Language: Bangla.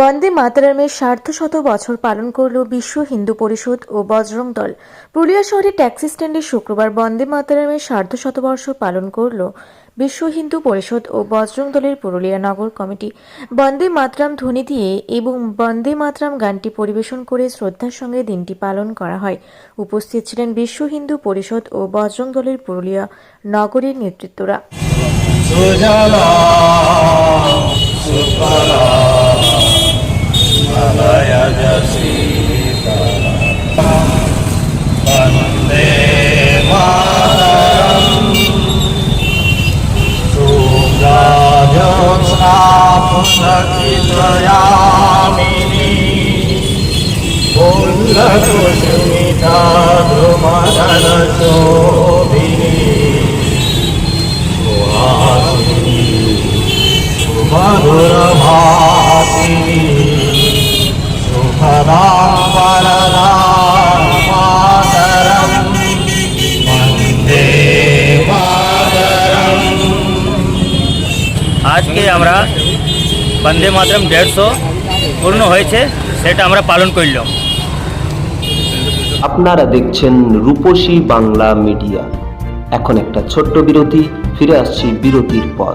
বন্দে মাতারামের সার্ধশত বছর পালন করল বিশ্ব হিন্দু পরিষদ ও বজরং দল। পুরুলিয়া শহরে ট্যাক্সি স্ট্যান্ডে শুক্রবার বন্দে মাতারামের সার্ধশতবর্ষ পালন করল বিশ্ব হিন্দু পরিষদ ও বজরং দলের পুরুলিয়া নগর কমিটি। বন্দে মাতরাম ধ্বনি দিয়ে এবং বন্দে মাতরাম গানটি পরিবেশন করে শ্রদ্ধার সঙ্গে দিনটি পালন করা হয়। উপস্থিত ছিলেন বিশ্ব হিন্দু পরিষদ ও বজরং দলের পুরুলিয়া নগরের নেতৃত্বরা। মলয়জ সীতা বন্দে মাতরম সুরাজসাপুনকিতয়ামিনী আজকে আমরা বন্দে মাতরম দেড়শো পূর্ণ হয়েছে, সেটা আমরা পালন করলাম। আপনারা দেখছেন রূপসী বাংলা মিডিয়া। এখন একটা ছোট্ট বিরতি, ফিরে আসছি বিরতির পর।